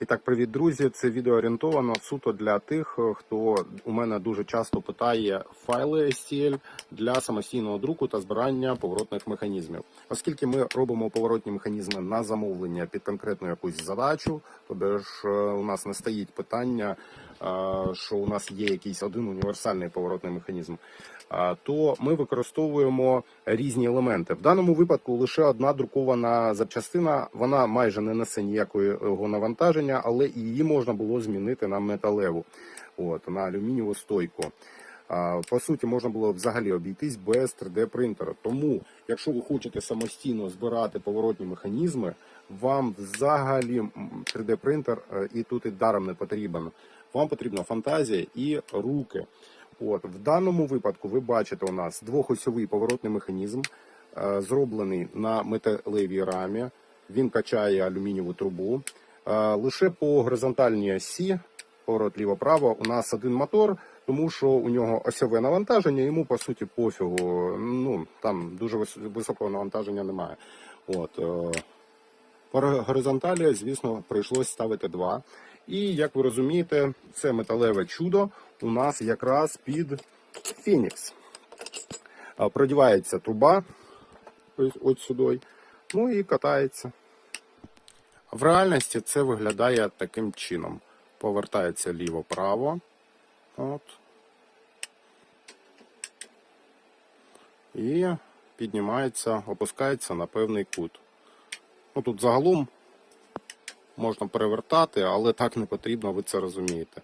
І так, привіт, друзі. Це відео орієнтовано суто для тих, е, хто у мене дуже часто питає файли STL для самостійного друку та збирання поворотних механізмів. Оскільки ми робимо поворотні механізми на замовлення під конкретну якусь задачу, тобто ж е, у нас не стоїть питання, що у нас є якийсь один універсальний поворотний механізм. То ми використовуємо різні елементи. В даному випадку лише одна друкована запчастина, вона майже не несе ніякого навантаження, але її можна було змінити на металеву, от на алюмінієву стойку. По суті, можна було взагалі обійтись без 3D принтера. Тому, якщо ви хочете самостійно збирати поворотні механізми, вам взагалі 3D принтер е, і тут і даром не потрібен. Вам потрібна фантазія і руки. От в даному випадку ви бачите у нас двохосьовий поворотний механізм, е, зроблений на металевій рамі. Він качає алюмінієву трубу. Е, Лише по горизонтальній осі, поворот ліво-право, у нас один мотор, тому що у нього осьове навантаження, йому по суті пофігу. Ну там дуже високого навантаження немає. От е, по горизонталі, звісно, прийшлось ставити два. І як ви розумієте, це металеве чудо у нас якраз під Фенікс. А, Продівається труба ось сюди, ну і катається. В реальності це виглядає таким чином. Повертається ліво-право. І піднімається, опускається на певний кут. Ну, тут загалом можна перевертати, але так не потрібно, ви це розумієте.